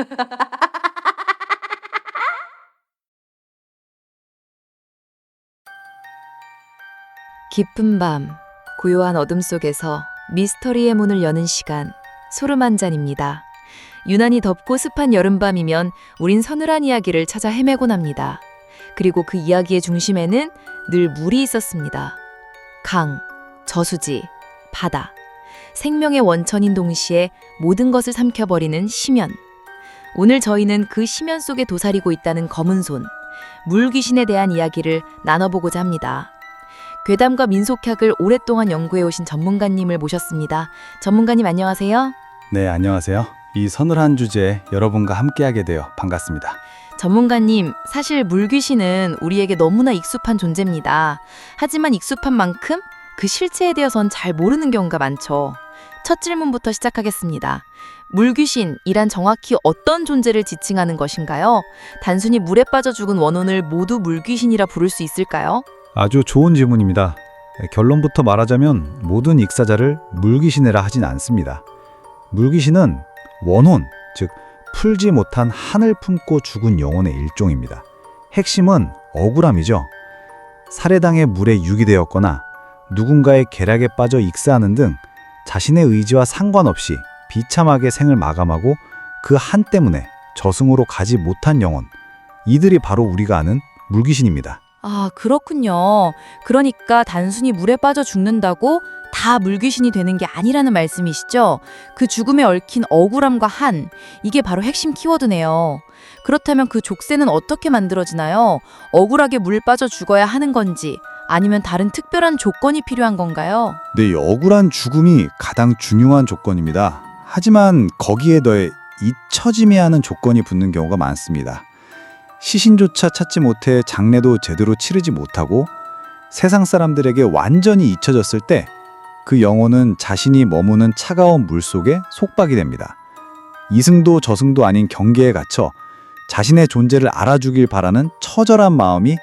깊은 밤, 고요한 어둠 속에서 미스터리의 문을 여는 시간, 소름 한 잔입니다. 유난히 덥고 습한 여름밤이면 우린 서늘한 이야기를 찾아 헤매곤 합니다. 그리고 그 이야기의 중심에는 늘 물이 있었습니다. 강, 저수지, 바다. 생명의 원천인 동시에 모든 것을 삼켜버리는 심연. 오늘 저희는 그 심연 속에 도사리고 있다는 검은 손, 물귀신에 대한 이야기를 나눠보고자 합니다. 괴담과 민속학을 오랫동안 연구해 오신 전문가님을 모셨습니다. 전문가님 안녕하세요. 네, 안녕하세요. 이 서늘한 주제에 여러분과 함께하게 되어 반갑습니다. 전문가님, 사실 물귀신은 우리에게 너무나 익숙한 존재입니다. 하지만 익숙한 만큼 그 실체에 대해선 잘 모르는 경우가 많죠. 첫 질문부터 시작하겠습니다. 물귀신이란 정확히 어떤 존재를 지칭하는 것인가요? 단순히 물에 빠져 죽은 원혼을 모두 물귀신이라 부를 수 있을까요? 아주 좋은 질문입니다. 결론부터 말하자면 모든 익사자를 물귀신이라 하진 않습니다. 물귀신은 원혼, 즉 풀지 못한 한을 품고 죽은 영혼의 일종입니다. 핵심은 억울함이죠. 살해당해 물에 유기되었거나 누군가의 계략에 빠져 익사하는 등 자신의 의지와 상관없이 비참하게 생을 마감하고 그 한 때문에 저승으로 가지 못한 영혼. 이들이 바로 우리가 아는 물귀신입니다. 아, 그렇군요. 그러니까 단순히 물에 빠져 죽는다고 다 물귀신이 되는 게 아니라는 말씀이시죠? 그 죽음에 얽힌 억울함과 한, 이게 바로 핵심 키워드네요. 그렇다면 그 족쇄는 어떻게 만들어지나요? 억울하게 물 빠져 죽어야 하는 건지, 아니면 다른 특별한 조건이 필요한 건가요? 네, 이 억울한 죽음이 가장 중요한 조건입니다. 하지만 거기에 더해 잊혀짐이 하는 조건이 붙는 경우가 많습니다. 시신조차 찾지 못해 장례도 제대로 치르지 못하고 세상 사람들에게 완전히 잊혀졌을 때 그 영혼은 자신이 머무는 차가운 물 속에 속박이 됩니다. 이승도 저승도 아닌 경계에 갇혀 자신의 존재를 알아주길 바라는 처절한 마음이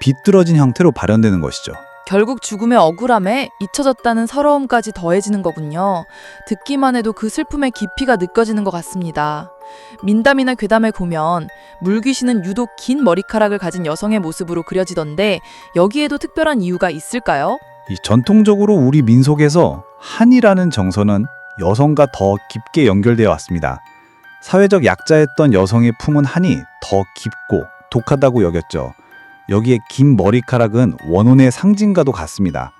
비뚤어진 형태로 발현되는 것이죠. 결국 죽음의 억울함에 잊혀졌다는 서러움까지 더해지는 거군요. 듣기만 해도 그 슬픔의 깊이가 느껴지는 것 같습니다. 민담이나 괴담을 보면 물귀신은 유독 긴 머리카락을 가진 여성의 모습으로 그려지던데 여기에도 특별한 이유가 있을까요? 이 전통적으로 우리 민속에서 한이라는 정서는 여성과 더 깊게 연결되어 왔습니다. 사회적 약자였던 여성의 품은 한이 더 깊고 독하다고 여겼죠. 여기에 긴 머리카락은 원혼의 상징과도 같습니다.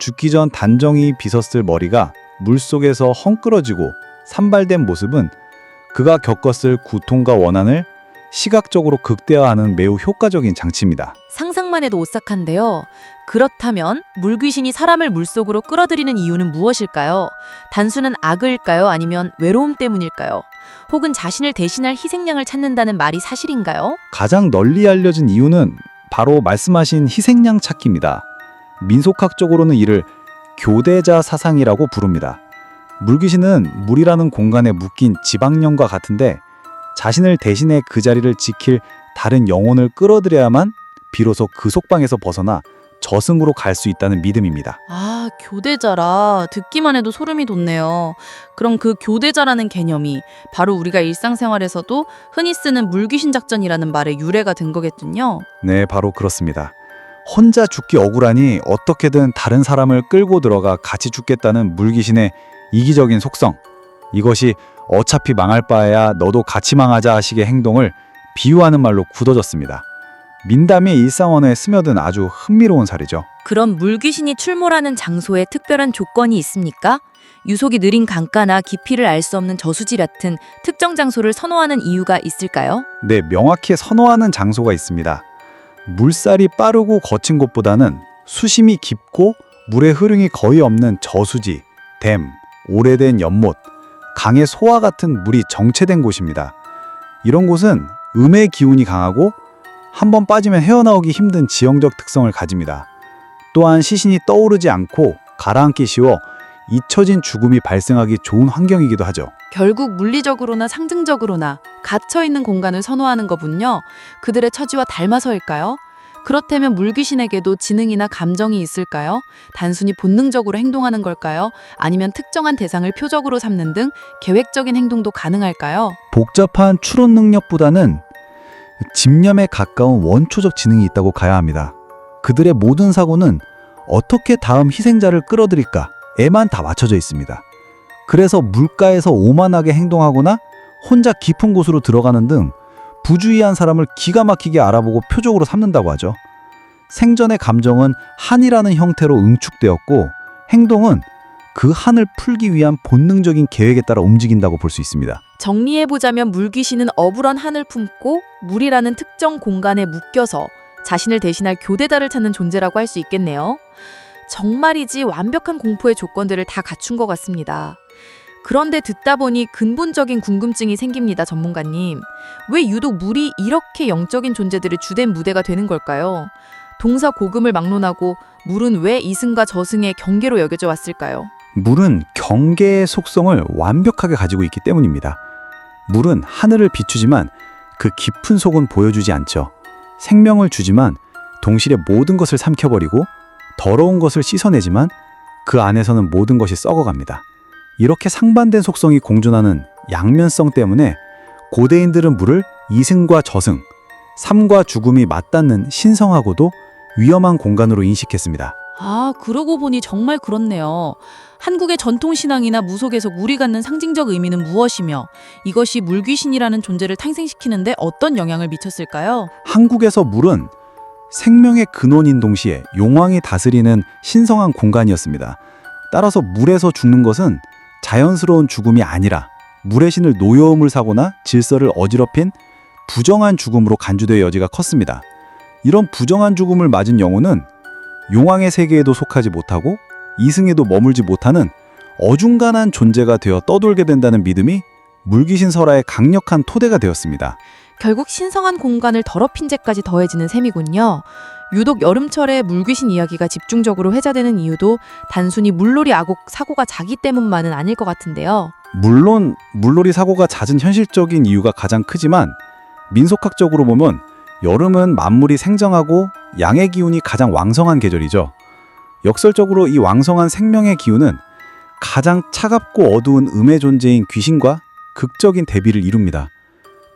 죽기 전 단정히 빗었을 머리가 물속에서 헝클어지고 산발된 모습은 그가 겪었을 고통과 원한을 시각적으로 극대화하는 매우 효과적인 장치입니다. 상상만 해도 오싹한데요. 그렇다면 물귀신이 사람을 물속으로 끌어들이는 이유는 무엇일까요? 단순한 악을까요? 아니면 외로움 때문일까요? 혹은 자신을 대신할 희생양을 찾는다는 말이 사실인가요? 가장 널리 알려진 이유는 바로 말씀하신 희생양 찾기입니다. 민속학적으로는 이를 교대자 사상이라고 부릅니다. 물귀신은 물이라는 공간에 묶인 지방령과 같은데 자신을 대신해 그 자리를 지킬 다른 영혼을 끌어들여야만 비로소 그 속방에서 벗어나 저승으로 갈 수 있다는 믿음입니다. 아, 교대자라 듣기만 해도 소름이 돋네요. 그럼 그 교대자라는 개념이 바로 우리가 일상생활에서도 흔히 쓰는 물귀신 작전이라는 말의 유래가 된 거겠군요. 네, 바로 그렇습니다. 혼자 죽기 억울하니 어떻게든 다른 사람을 끌고 들어가 같이 죽겠다는 물귀신의 이기적인 속성. 이것이 어차피 망할 바에야 너도 같이 망하자 하식의 행동을 비유하는 말로 굳어졌습니다. 민담이 일상언어에 스며든 아주 흥미로운 사례죠. 그럼 물귀신이 출몰하는 장소에 특별한 조건이 있습니까? 유속이 느린 강가나 깊이를 알 수 없는 저수지 같은 특정 장소를 선호하는 이유가 있을까요? 네, 명확히 선호하는 장소가 있습니다. 물살이 빠르고 거친 곳보다는 수심이 깊고 물의 흐름이 거의 없는 저수지, 댐, 오래된 연못, 강의 소와 같은 물이 정체된 곳입니다. 이런 곳은 음의 기운이 강하고 한 번 빠지면 헤어나오기 힘든 지형적 특성을 가집니다. 또한 시신이 떠오르지 않고 가라앉기 쉬워 잊혀진 죽음이 발생하기 좋은 환경이기도 하죠. 결국 물리적으로나 상징적으로나 갇혀 있는 공간을 선호하는 거군요. 그들의 처지와 닮아서일까요? 그렇다면 물귀신에게도 지능이나 감정이 있을까요? 단순히 본능적으로 행동하는 걸까요? 아니면 특정한 대상을 표적으로 삼는 등 계획적인 행동도 가능할까요? 복잡한 추론 능력보다는 집념에 가까운 원초적 지능이 있다고 가야 합니다. 그들의 모든 사고는 어떻게 다음 희생자를 끌어들일까에만 다 맞춰져 있습니다. 그래서 물가에서 오만하게 행동하거나 혼자 깊은 곳으로 들어가는 등 부주의한 사람을 기가 막히게 알아보고 표적으로 삼는다고 하죠. 생전의 감정은 한이라는 형태로 응축되었고 행동은 그 한을 풀기 위한 본능적인 계획에 따라 움직인다고 볼 수 있습니다. 정리해보자면 물귀신은 어불한 한을 품고 물이라는 특정 공간에 묶여서 자신을 대신할 교대다를 찾는 존재라고 할 수 있겠네요. 정말이지 완벽한 공포의 조건들을 다 갖춘 것 같습니다. 그런데 듣다 보니 근본적인 궁금증이 생깁니다, 전문가님. 왜 유독 물이 이렇게 영적인 존재들의 주된 무대가 되는 걸까요? 동사 고금을 막론하고 물은 왜 이승과 저승의 경계로 여겨져 왔을까요? 물은 경계의 속성을 완벽하게 가지고 있기 때문입니다. 물은 하늘을 비추지만 그 깊은 속은 보여주지 않죠. 생명을 주지만 동시에 모든 것을 삼켜버리고 더러운 것을 씻어내지만 그 안에서는 모든 것이 썩어갑니다. 이렇게 상반된 속성이 공존하는 양면성 때문에 고대인들은 물을 이승과 저승, 삶과 죽음이 맞닿는 신성하고도 위험한 공간으로 인식했습니다. 아, 그러고 보니 정말 그렇네요. 한국의 전통 신앙이나 무속에서 물이 갖는 상징적 의미는 무엇이며 이것이 물귀신이라는 존재를 탄생시키는데 어떤 영향을 미쳤을까요? 한국에서 물은 생명의 근원인 동시에 용왕이 다스리는 신성한 공간이었습니다. 따라서 물에서 죽는 것은 자연스러운 죽음이 아니라 물의 신을 노여움을 사거나 질서를 어지럽힌 부정한 죽음으로 간주될 여지가 컸습니다. 이런 부정한 죽음을 맞은 영혼은 용왕의 세계에도 속하지 못하고 이승에도 머물지 못하는 어중간한 존재가 되어 떠돌게 된다는 믿음이 물귀신 설화의 강력한 토대가 되었습니다. 결국 신성한 공간을 더럽힌 죄까지 더해지는 셈이군요. 유독 여름철에 물귀신 이야기가 집중적으로 회자되는 이유도 단순히 물놀이 아곡 사고가 자기 때문만은 아닐 것 같은데요. 물론 물놀이 사고가 잦은 현실적인 이유가 가장 크지만 민속학적으로 보면 여름은 만물이 생정하고 양의 기운이 가장 왕성한 계절이죠. 역설적으로 이 왕성한 생명의 기운은 가장 차갑고 어두운 음의 존재인 귀신과 극적인 대비를 이룹니다.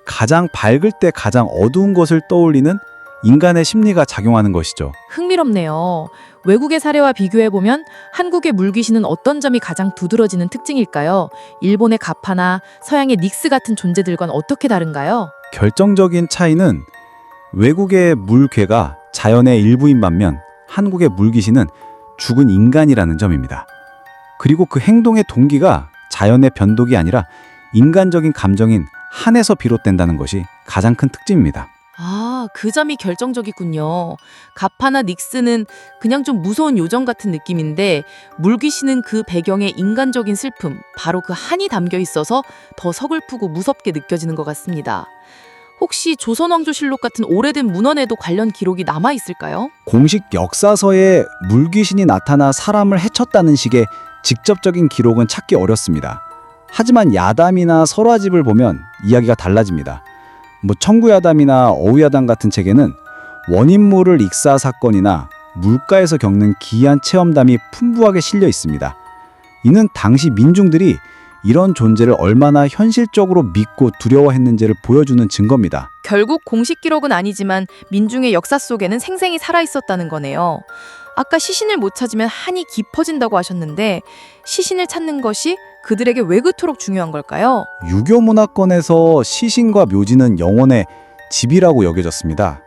가장 밝을 때 가장 어두운 것을 떠올리는 인간의 심리가 작용하는 것이죠. 흥미롭네요. 외국의 사례와 비교해보면 한국의 물귀신은 어떤 점이 가장 두드러지는 특징일까요? 일본의 가파나 서양의 닉스 같은 존재들과는 어떻게 다른가요? 결정적인 차이는 외국의 물괴가 자연의 일부인 반면 한국의 물귀신은 죽은 인간이라는 점입니다. 그리고 그 행동의 동기가 자연의 변덕이 아니라 인간적인 감정인 한에서 비롯된다는 것이 가장 큰 특징입니다. 아, 그 점이 결정적이군요. 가파나 닉스는 그냥 좀 무서운 요정 같은 느낌인데 물귀신은 그 배경에 인간적인 슬픔, 바로 그 한이 담겨 있어서 더 서글프고 무섭게 느껴지는 것 같습니다. 혹시 조선왕조실록 같은 오래된 문헌에도 관련 기록이 남아 있을까요? 공식 역사서에 물귀신이 나타나 사람을 해쳤다는 식의 직접적인 기록은 찾기 어렵습니다. 하지만 야담이나 설화집을 보면 이야기가 달라집니다. 뭐 청구야담이나 어우야담 같은 책에는 원인모를 익사 사건이나 물가에서 겪는 기이한 체험담이 풍부하게 실려 있습니다. 이는 당시 민중들이 이런 존재를 얼마나 현실적으로 믿고 두려워했는지를 보여주는 증거입니다. 결국 공식 기록은 아니지만 민중의 역사 속에는 생생히 살아 있었다는 거네요. 아까 시신을 못 찾으면 한이 깊어진다고 하셨는데 시신을 찾는 것이 그들에게 왜 그토록 중요한 걸까요? 유교 문화권에서 시신과 묘지는 영혼의 집이라고 여겨졌습니다.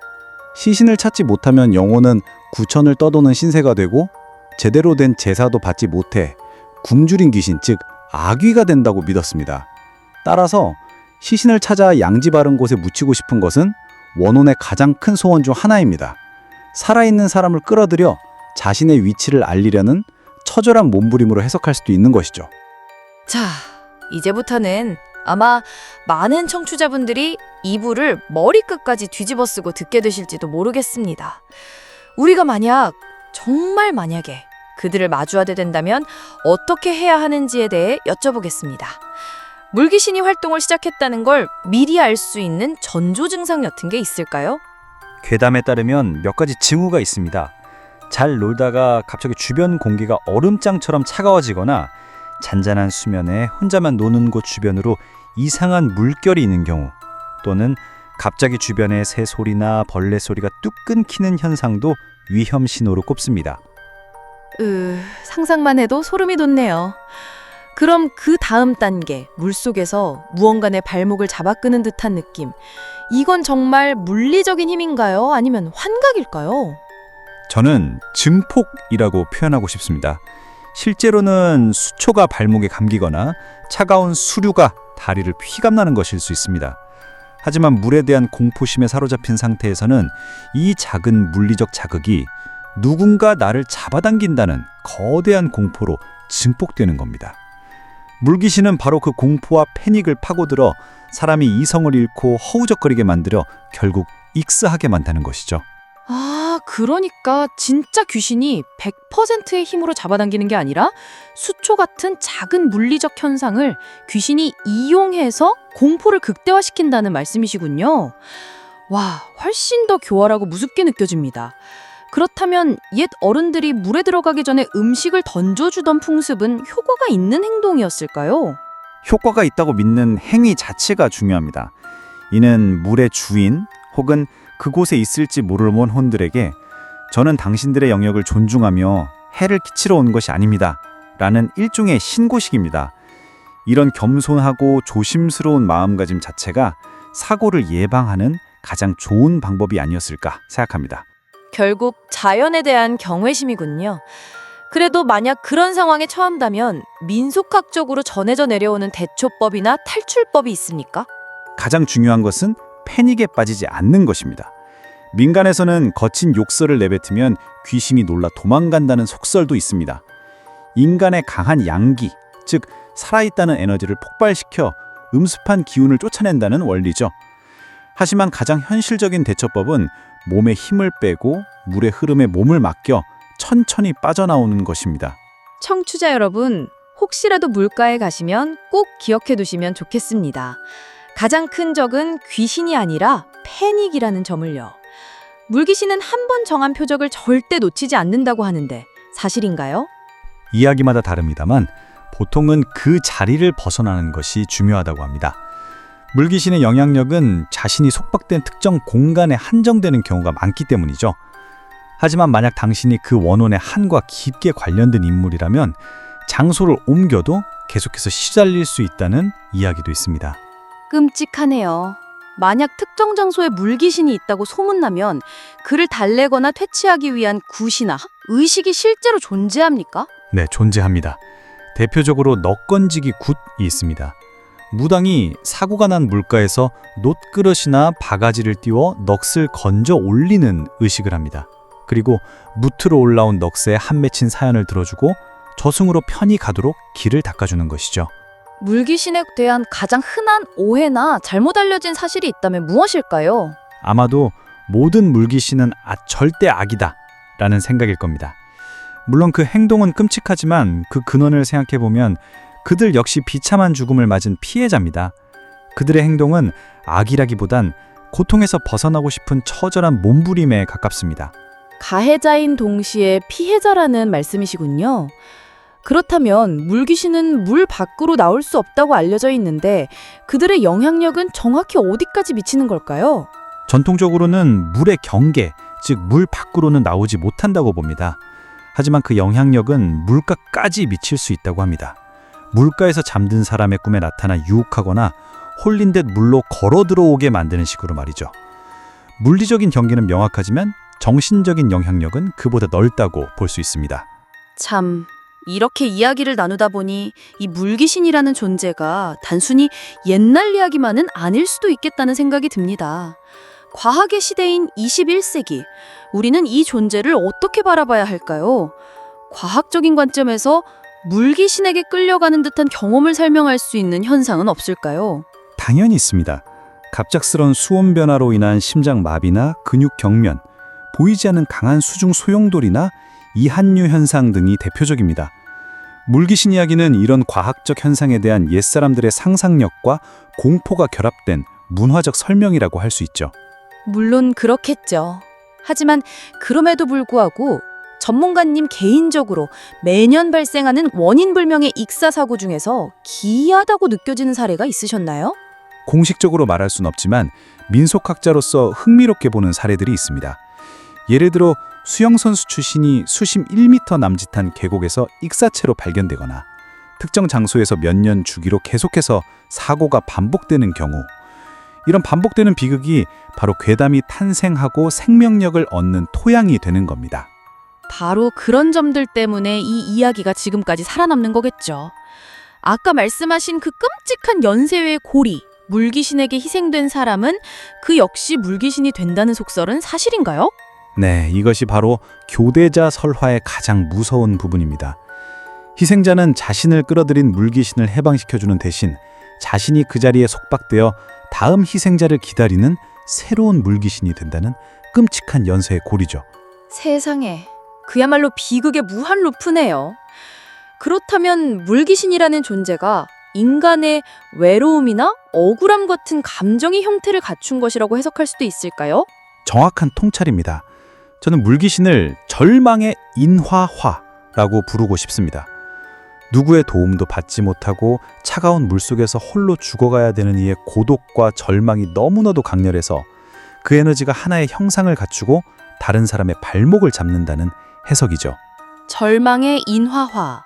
시신을 찾지 못하면 영혼은 구천을 떠도는 신세가 되고 제대로 된 제사도 받지 못해 굶주린 귀신 즉 아귀가 된다고 믿었습니다. 따라서 시신을 찾아 양지 바른 곳에 묻히고 싶은 것은 원혼의 가장 큰 소원 중 하나입니다. 살아있는 사람을 끌어들여 자신의 위치를 알리려는 처절한 몸부림으로 해석할 수도 있는 것이죠. 자, 이제부터는 아마 많은 청취자분들이 이불을 머리끝까지 뒤집어 쓰고 듣게 되실지도 모르겠습니다. 우리가 만약, 정말 만약에 그들을 마주하게 된다면 어떻게 해야 하는지에 대해 여쭤보겠습니다. 물귀신이 활동을 시작했다는 걸 미리 알 수 있는 전조 증상 같은 게 있을까요? 괴담에 따르면 몇 가지 징후가 있습니다. 잘 놀다가 갑자기 주변 공기가 얼음장처럼 차가워지거나 잔잔한 수면에 혼자만 노는 곳 주변으로 이상한 물결이 있는 경우 또는 갑자기 주변에 새 소리나 벌레 소리가 뚝 끊기는 현상도 위험 신호로 꼽습니다. 으, 상상만 해도 소름이 돋네요. 그럼 그 다음 단계, 물속에서 무언가 내 발목을 잡아 끄는 듯한 느낌. 이건 정말 물리적인 힘인가요? 아니면 환각일까요? 저는 증폭이라고 표현하고 싶습니다. 실제로는 수초가 발목에 감기거나 차가운 수류가 다리를 휘감나는 것일 수 있습니다. 하지만 물에 대한 공포심에 사로잡힌 상태에서는 이 작은 물리적 자극이 누군가 나를 잡아당긴다는 거대한 공포로 증폭되는 겁니다. 물귀신은 바로 그 공포와 패닉을 파고들어 사람이 이성을 잃고 허우적거리게 만들어 결국 익스하게 만드는 것이죠. 아, 그러니까 진짜 귀신이 100%의 힘으로 잡아당기는 게 아니라 수초 같은 작은 물리적 현상을 귀신이 이용해서 공포를 극대화시킨다는 말씀이시군요. 와, 훨씬 더 교활하고 무섭게 느껴집니다. 그렇다면 옛 어른들이 물에 들어가기 전에 음식을 던져주던 풍습은 효과가 있는 행동이었을까요? 효과가 있다고 믿는 행위 자체가 중요합니다. 이는 물의 주인 혹은 그곳에 있을지 모르는 혼들에게 저는 당신들의 영역을 존중하며 해를 끼치러 온 것이 아닙니다. 라는 일종의 신고식입니다. 이런 겸손하고 조심스러운 마음가짐 자체가 사고를 예방하는 가장 좋은 방법이 아니었을까 생각합니다. 결국 자연에 대한 경외심이군요. 그래도 만약 그런 상황에 처한다면 민속학적으로 전해져 내려오는 대처법이나 탈출법이 있습니까? 가장 중요한 것은 패닉에 빠지지 않는 것입니다. 민간에서는 거친 욕설을 내뱉으면 귀신이 놀라 도망간다는 속설도 있습니다. 인간의 강한 양기, 즉 살아있다는 에너지를 폭발시켜 음습한 기운을 쫓아낸다는 원리죠. 하지만 가장 현실적인 대처법은 몸에 힘을 빼고 물의 흐름에 몸을 맡겨 천천히 빠져나오는 것입니다. 청취자 여러분, 혹시라도 물가에 가시면 꼭 기억해 두시면 좋겠습니다. 가장 큰 적은 귀신이 아니라 패닉이라는 점을요. 물귀신은 한 번 정한 표적을 절대 놓치지 않는다고 하는데 사실인가요? 이야기마다 다릅니다만 보통은 그 자리를 벗어나는 것이 중요하다고 합니다. 물귀신의 영향력은 자신이 속박된 특정 공간에 한정되는 경우가 많기 때문이죠. 하지만 만약 당신이 그 원혼의 한과 깊게 관련된 인물이라면 장소를 옮겨도 계속해서 시달릴 수 있다는 이야기도 있습니다. 끔찍하네요. 만약 특정 장소에 물귀신이 있다고 소문나면 그를 달래거나 퇴치하기 위한 굿이나 의식이 실제로 존재합니까? 네, 존재합니다. 대표적으로 넋건지기 굿이 있습니다. 무당이 사고가 난 물가에서 놋그릇이나 바가지를 띄워 넋을 건져 올리는 의식을 합니다. 그리고 무트로 올라온 넋에 한 맺힌 사연을 들어주고 저승으로 편히 가도록 길을 닦아주는 것이죠. 물귀신에 대한 가장 흔한 오해나 잘못 알려진 사실이 있다면 무엇일까요? 아마도 모든 물귀신은 아, 절대 악이다 라는 생각일 겁니다. 물론 그 행동은 끔찍하지만 그 근원을 생각해보면 그들 역시 비참한 죽음을 맞은 피해자입니다. 그들의 행동은 악이라기보단 고통에서 벗어나고 싶은 처절한 몸부림에 가깝습니다. 가해자인 동시에 피해자라는 말씀이시군요. 그렇다면 물귀신은 물 밖으로 나올 수 없다고 알려져 있는데 그들의 영향력은 정확히 어디까지 미치는 걸까요? 전통적으로는 물의 경계, 즉 물 밖으로는 나오지 못한다고 봅니다. 하지만 그 영향력은 물가까지 미칠 수 있다고 합니다. 물가에서 잠든 사람의 꿈에 나타나 유혹하거나 홀린 듯 물로 걸어 들어오게 만드는 식으로 말이죠. 물리적인 경계는 명확하지만 정신적인 영향력은 그보다 넓다고 볼 수 있습니다. 참 이렇게 이야기를 나누다 보니 이 물귀신이라는 존재가 단순히 옛날 이야기만은 아닐 수도 있겠다는 생각이 듭니다. 과학의 시대인 21세기, 우리는 이 존재를 어떻게 바라봐야 할까요? 과학적인 관점에서 물귀신에게 끌려가는 듯한 경험을 설명할 수 있는 현상은 없을까요? 당연히 있습니다. 갑작스런 수온 변화로 인한 심장 마비나 근육 경련, 보이지 않는 강한 수중 소용돌이나 이한류 현상 등이 대표적입니다. 물귀신 이야기는 이런 과학적 현상에 대한 옛사람들의 상상력과 공포가 결합된 문화적 설명이라고 할 수 있죠. 물론 그렇겠죠. 하지만 그럼에도 불구하고 전문가님 개인적으로 매년 발생하는 원인 불명의 익사 사고 중에서 기이하다고 느껴지는 사례가 있으셨나요? 공식적으로 말할 순 없지만 민속학자로서 흥미롭게 보는 사례들이 있습니다. 예를 들어 수영선수 출신이 수심 1m 남짓한 계곡에서 익사체로 발견되거나 특정 장소에서 몇 년 주기로 계속해서 사고가 반복되는 경우 이런 반복되는 비극이 바로 괴담이 탄생하고 생명력을 얻는 토양이 되는 겁니다. 바로 그런 점들 때문에 이 이야기가 지금까지 살아남는 거겠죠. 아까 말씀하신 그 끔찍한 연쇄의 고리, 물귀신에게 희생된 사람은 그 역시 물귀신이 된다는 속설은 사실인가요? 네, 이것이 바로 교대자 설화의 가장 무서운 부분입니다. 희생자는 자신을 끌어들인 물귀신을 해방시켜주는 대신 자신이 그 자리에 속박되어 다음 희생자를 기다리는 새로운 물귀신이 된다는 끔찍한 연쇄의 고리죠. 세상에, 그야말로 비극의 무한 루프네요. 그렇다면 물귀신이라는 존재가 인간의 외로움이나 억울함 같은 감정의 형태를 갖춘 것이라고 해석할 수도 있을까요? 정확한 통찰입니다. 저는 물귀신을 절망의 인화화라고 부르고 싶습니다. 누구의 도움도 받지 못하고 차가운 물속에서 홀로 죽어가야 되는 이의 고독과 절망이 너무나도 강렬해서 그 에너지가 하나의 형상을 갖추고 다른 사람의 발목을 잡는다는 해석이죠. 절망의 인화화.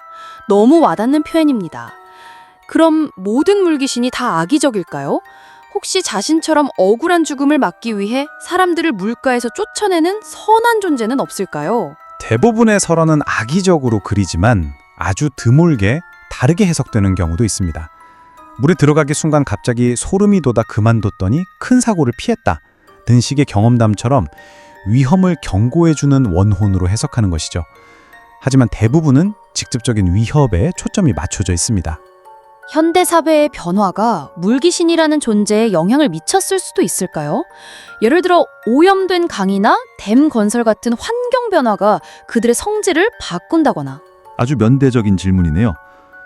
너무 와닿는 표현입니다. 그럼 모든 물귀신이 다 악의적일까요? 혹시 자신처럼 억울한 죽음을 막기 위해 사람들을 물가에서 쫓아내는 선한 존재는 없을까요? 대부분의 설화는 악의적으로 그리지만 아주 드물게 다르게 해석되는 경우도 있습니다. 물에 들어가기 순간 갑자기 소름이 돋아 그만뒀더니 큰 사고를 피했다. 등 식의 경험담처럼 위험을 경고해주는 원혼으로 해석하는 것이죠. 하지만 대부분은 직접적인 위협에 초점이 맞춰져 있습니다. 현대 사회의 변화가 물귀신이라는 존재에 영향을 미쳤을 수도 있을까요? 예를 들어 오염된 강이나 댐 건설 같은 환경 변화가 그들의 성질을 바꾼다거나 아주 면대적인 질문이네요.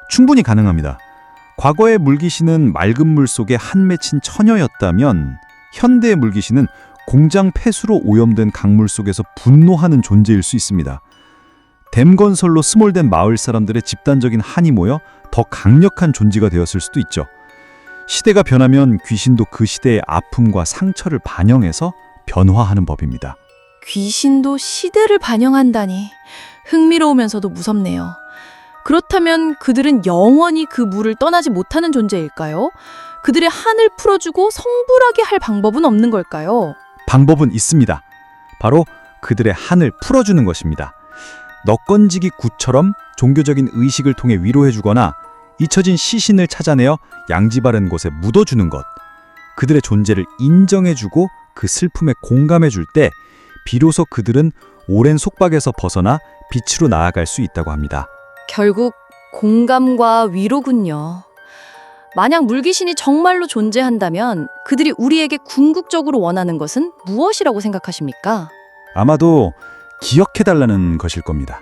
충분히 가능합니다. 과거의 물귀신은 맑은 물 속에 한 맺힌 처녀였다면 현대의 물귀신은 공장 폐수로 오염된 강물 속에서 분노하는 존재일 수 있습니다. 댐 건설로 스몰된 마을 사람들의 집단적인 한이 모여 더 강력한 존재가 되었을 수도 있죠. 시대가 변하면 귀신도 그 시대의 아픔과 상처를 반영해서 변화하는 법입니다. 귀신도 시대를 반영한다니 흥미로우면서도 무섭네요. 그렇다면 그들은 영원히 그 물을 떠나지 못하는 존재일까요? 그들의 한을 풀어주고 성불하게 할 방법은 없는 걸까요? 방법은 있습니다. 바로 그들의 한을 풀어주는 것입니다. 넉건지기 굿처럼 종교적인 의식을 통해 위로해주거나 잊혀진 시신을 찾아내어 양지 바른 곳에 묻어주는 것. 그들의 존재를 인정해주고 그 슬픔에 공감해줄 때 비로소 그들은 오랜 속박에서 벗어나 빛으로 나아갈 수 있다고 합니다. 결국 공감과 위로군요. 만약 물귀신이 정말로 존재한다면 그들이 우리에게 궁극적으로 원하는 것은 무엇이라고 생각하십니까? 아마도 기억해달라는 것일 겁니다.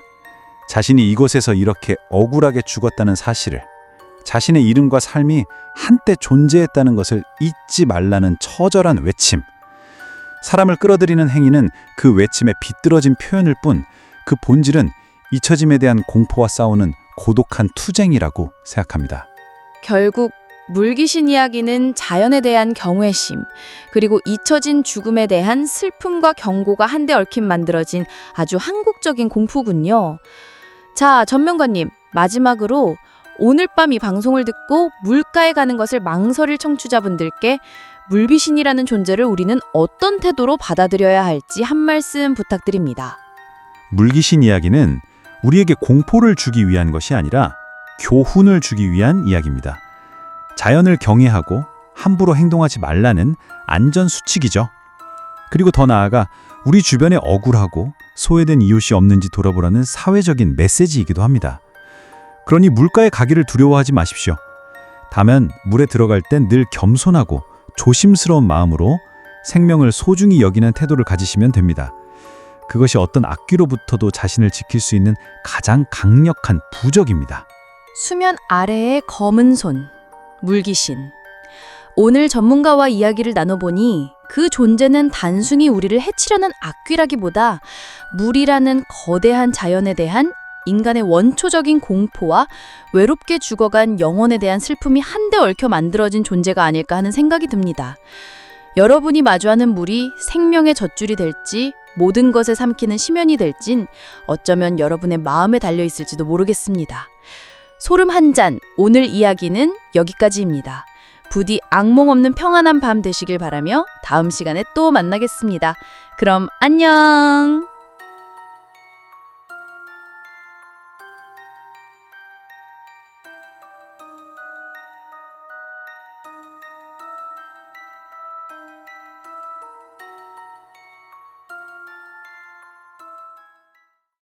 자신이 이곳에서 이렇게 억울하게 죽었다는 사실을, 자신의 이름과 삶이 한때 존재했다는 것을 잊지 말라는 처절한 외침. 사람을 끌어들이는 행위는 그 외침에 비뚤어진 표현일 뿐, 그 본질은 잊혀짐에 대한 공포와 싸우는 고독한 투쟁이라고 생각합니다. 결국 물귀신 이야기는 자연에 대한 경외심, 그리고 잊혀진 죽음에 대한 슬픔과 경고가 한데 얽힌 만들어진 아주 한국적인 공포군요. 자, 전명관님, 마지막으로 오늘 밤 이 방송을 듣고 물가에 가는 것을 망설일 청취자분들께 물귀신이라는 존재를 우리는 어떤 태도로 받아들여야 할지 한 말씀 부탁드립니다. 물귀신 이야기는 우리에게 공포를 주기 위한 것이 아니라 교훈을 주기 위한 이야기입니다. 자연을 경외하고 함부로 행동하지 말라는 안전 수칙이죠. 그리고 더 나아가 우리 주변에 억울하고 소외된 이웃이 없는지 돌아보라는 사회적인 메시지이기도 합니다. 그러니 물가에 가기를 두려워하지 마십시오. 다만 물에 들어갈 땐 늘 겸손하고 조심스러운 마음으로 생명을 소중히 여기는 태도를 가지시면 됩니다. 그것이 어떤 악귀로부터도 자신을 지킬 수 있는 가장 강력한 부적입니다. 수면 아래의 검은 손, 물귀신. 오늘 전문가와 이야기를 나눠보니 그 존재는 단순히 우리를 해치려는 악귀라기보다 물이라는 거대한 자연에 대한 인간의 원초적인 공포와 외롭게 죽어간 영혼에 대한 슬픔이 한데 얽혀 만들어진 존재가 아닐까 하는 생각이 듭니다. 여러분이 마주하는 물이 생명의 젖줄이 될지 모든 것을 삼키는 심연이 될진 어쩌면 여러분의 마음에 달려 있을지도 모르겠습니다. 소름 한 잔, 오늘 이야기는 여기까지입니다. 부디 악몽 없는 평안한 밤 되시길 바라며 다음 시간에 또 만나겠습니다. 그럼 안녕!